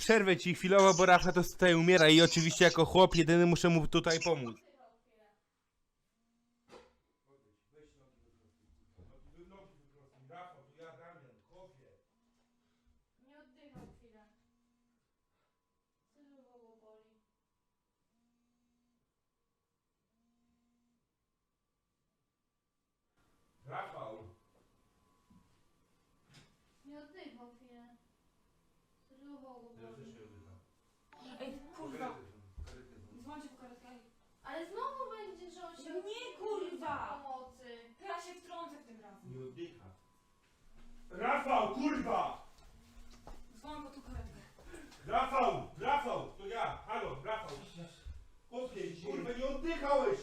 przerwę ci chwilowo, bo Rafa to tutaj umiera i oczywiście jako chłop jedyny muszę mu tutaj pomóc. nie oddycha. Rafał, kurwa! Dzwon po tu. Rafał, Rafał, to ja, halo, Rafał. Odnieś, kurwa, nie oddychałeś,